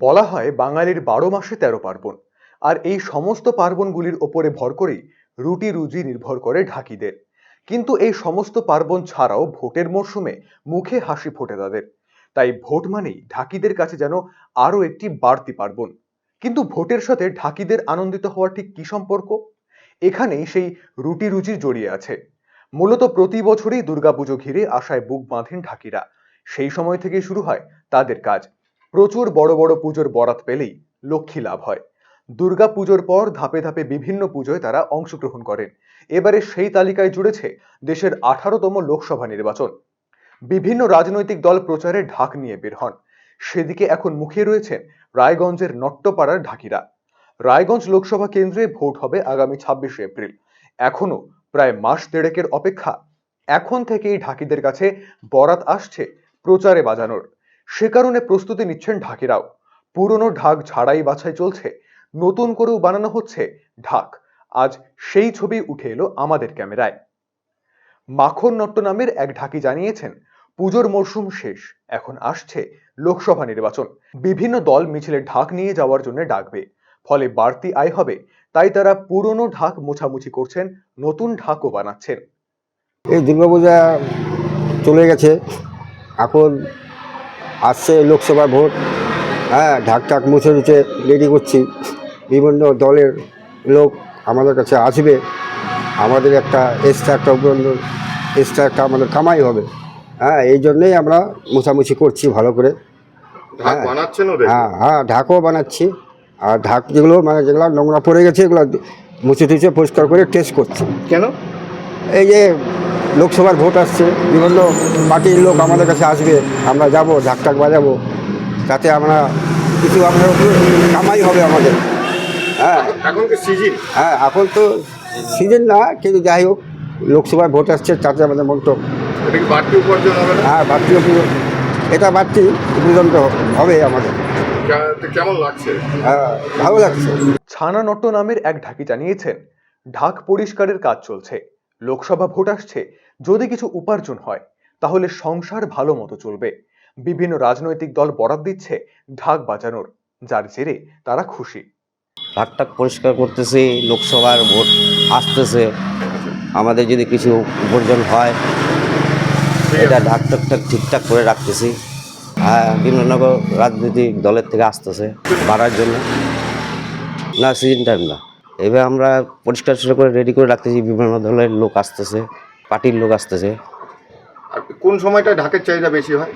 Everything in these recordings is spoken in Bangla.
বলা হয় বাঙালির বারো মাসে তেরো পার্বণ। আর এই সমস্ত পার্বণগুলির ওপরে ভর করেই রুটি রুজি নির্ভর করে ঢাকিদের। কিন্তু এই সমস্ত পার্বণ ছাড়াও ভোটের মরশুমে মুখে হাসি ফোটে তাদের। তাই ভোট মানেই ঢাকিদের কাছে যেন আরও একটি বাড়তি পার্বণ। কিন্তু ভোটের সাথে ঢাকিদের আনন্দিত হওয়ার ঠিক কি সম্পর্ক? এখানেই সেই রুটি রুজির জড়িয়ে আছে। মূলত প্রতি বছরই দুর্গাপুজো ঘিরে আশায় বুক বাঁধেন ঢাকিরা। সেই সময় থেকেই শুরু হয় তাদের কাজ। প্রচুর বড় বড় পুজোর বরাত পেলেই লক্ষ্মী লাভ হয়। দুর্গা পুজোর পর ধাপে ধাপে বিভিন্ন পুজোয় তারা অংশগ্রহণ করেন। এবারে সেই তালিকায় জুড়েছে দেশের আঠারোতম লোকসভা নির্বাচন। বিভিন্ন রাজনৈতিক দল প্রচারে ঢাক নিয়ে বের হন। সেদিকে এখন মুখে রয়েছেন রায়গঞ্জের নট্টপাড়ার ঢাকিরা। রায়গঞ্জ লোকসভা কেন্দ্রে ভোট হবে আগামী ছাব্বিশে এপ্রিল। এখনও প্রায় মাস দেড়েকের অপেক্ষা। এখন থেকেই ঢাকিদের কাছে বরাত আসছে প্রচারে বাজানোর। সে কারণে প্রস্তুতি নিচ্ছেন ঢাকিরাও। পুরনো ঢাক ঝাড়াই বাছাই চলছে। নতুন করেও বানানো হচ্ছে ঢাক। আজ সেই ছবি উঠে এলো আমাদের ক্যামেরায়। মাখন নট্ট নামের এক ঢাকি জানিয়েছেন, পুজোর মরশুম শেষ, এখন আসছে লোকসভা নির্বাচন। বিভিন্ন দল মিছিলে ঢাক নিয়ে যাওয়ার জন্য ডাকবে। ফলে বাড়তি আয় হবে, তাই তারা পুরনো ঢাক মোছামুছি করছেন, নতুন ঢাকও বানাচ্ছেন। এই দুর্গাপূজা চলে গেছে। এখন আসছে লোকসভা ভোট। হ্যাঁ ঢাক টাক মুছে মুছে রেডি করছি। বিভিন্ন দলের লোক আমাদের কাছে আসবে। আমাদের একটা এক্সট্রা একটা এক্সট্রা একটা আমাদের কামাই হবে। হ্যাঁ এই জন্যেই আমরা মোছামুছি করছি ভালো করে। হ্যাঁ। হ্যাঁ হ্যাঁ ঢাকও বানাচ্ছি। আর ঢাক যেগুলো মানে যেগুলো নোংরা পড়ে গেছে এগুলো মুছে টুছে পরিষ্কার করে টেস্ট করছি। কেন? এই যে লোকসভার ভোট আসছে বিভিন্ন পার্টির লোক আমাদের কাছে আসবে আমরা যাব ঢাকটাক বাজাবো তাতে আমরা কিছু আমরা কামাই হবে আমাদের। হ্যাঁ। এখন কি সিজন হ্যাঁ এখন তো সিজন না কিন্তু যাই হোক লোকসভায় ভোট আসছে তাতে আমাদের মন্তব্য এটা বাড়তি উপার্জন হবে না? হ্যাঁ বাড়তি এটা বাড়তি উপার্জন তো হবে আমাদের। কেমন লাগছে? হ্যাঁ ভালো লাগছে। ছানা নট্ট নামের এক ঢাকি জানিয়েছেন ঢাক পরিষ্কারের কাজ চলছে। লোকসভা ভোট আসছে, যদি কিছু উপার্জন হয়, তাহলে সংসার ভালো মতো চলবে। বিভিন্ন রাজনৈতিক দল বরাদ দিচ্ছে ঢাক বাজানোর, যার জেরে তারা খুশি। ঢাকটাক পরিষ্কার করতেছে, লোকসভার ভোট আসতেছে। আমাদের যদি কিছু উপার্জন হয়, এটা ঢাকটাকটাক ঠিকঠাক করে রাখতেছি। হ্যাঁ বিভিন্ন রাজনৈতিক দলের থেকে আসতেছে, বাড়ার জন্য। না সিজন টাইম না। এবার আমরা পরিষ্কার করে রেডি করে রাখতেছি বিভিন্ন ধরনের লোক আসতেছে পার্টির লোক আসতেছে। আর কোন সময়টা ঢাকের চাহিদা বেশি হয়?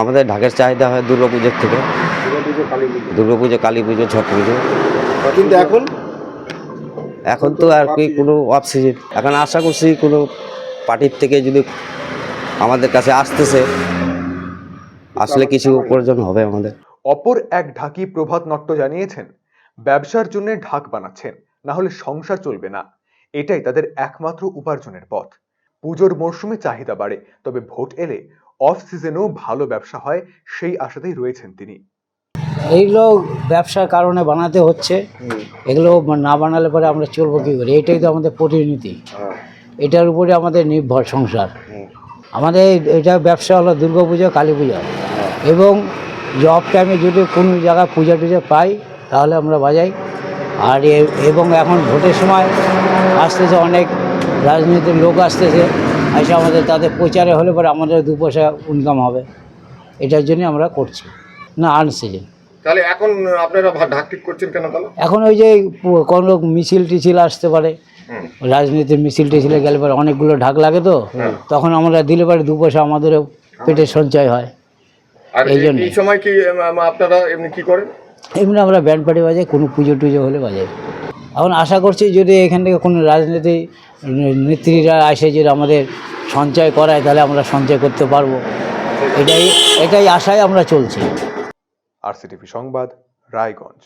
আমাদের ঢাকের চাহিদা হয় দুর্গা পুজোর থেকে। দুর্গাপুজো কালী পুজো। ছট পুজো। কিন্তু এখন? এখন তো আর কি কোনো অফ সিজন এখন আশা করছি কোনো পার্টির থেকে যদি আমাদের কাছে আসতেছে আসলে কিছু উপার্জন হবে আমাদের। অপর এক ঢাকি প্রভাত নট্ট জানিয়েছেন ব্যবসার জন্য ঢাক বানাচ্ছেন। না হলে সংসার চলবে না। এটাই তাদের একমাত্র উপার্জনের পথ। পুজোর মরশুমে চাহিদা বাড়ে তবে ভোট এলে অফ সিজনেও ভালো ব্যবসা হয় সেই আশাতেই রয়েছেন তিনি। এইগুলো ব্যবসার কারণে বানাতে হচ্ছে। এগুলো না বানালে পরে আমরা চলবো কী করে? এটাই তো আমাদের পরিণতি এটার উপরে আমাদের নির্ভর সংসার। আমাদের এটা ব্যবসা হলো দুর্গা পুজো কালী পুজো। এবং জব টাইমে যদি কোনো জায়গায় পূজা টুজা পাই তাহলে আমরা বাজাই। আর এবং এখন ভোটের সময় আসতেছে অনেক রাজনীতির লোক আসতেছে এসে আমাদের তাদের প্রচারে হলে পরে আমাদের দু পয়সা ইনকাম হবে। এটার জন্য আমরা করছি না আনসিজন তাহলে এখন আপনারা ভা- ঢাক ঠিক করছেন কেন তাহলে? এখন ওই যে প- লোক মিছিল টিছিল আসতে পারে রাজনীতির মিছিল টিছিলে গেলে পরে অনেকগুলো ঢাক লাগে তো তখন আমরা দিলে পরে দু পয়সা আমাদেরও পেটের সঞ্চয় হয়। এই জন্য এই সময় কি আপনারা এমনি কি করেন? এমনি আমরা ব্যান্ড পার্টি বাজাই, কোনো পুজো টুজো হলে বাজাই। এখন আশা করছি যদি এখান থেকে কোনো রাজনীতি, নেত্রীরা আসে যদি আমাদের সঞ্চয় করায়, তাহলে আমরা সঞ্চয় করতে পারব। এটাই এটাই আশায় আমরা চলছি। আরসিটিভি সংবাদ, রায়গঞ্জ।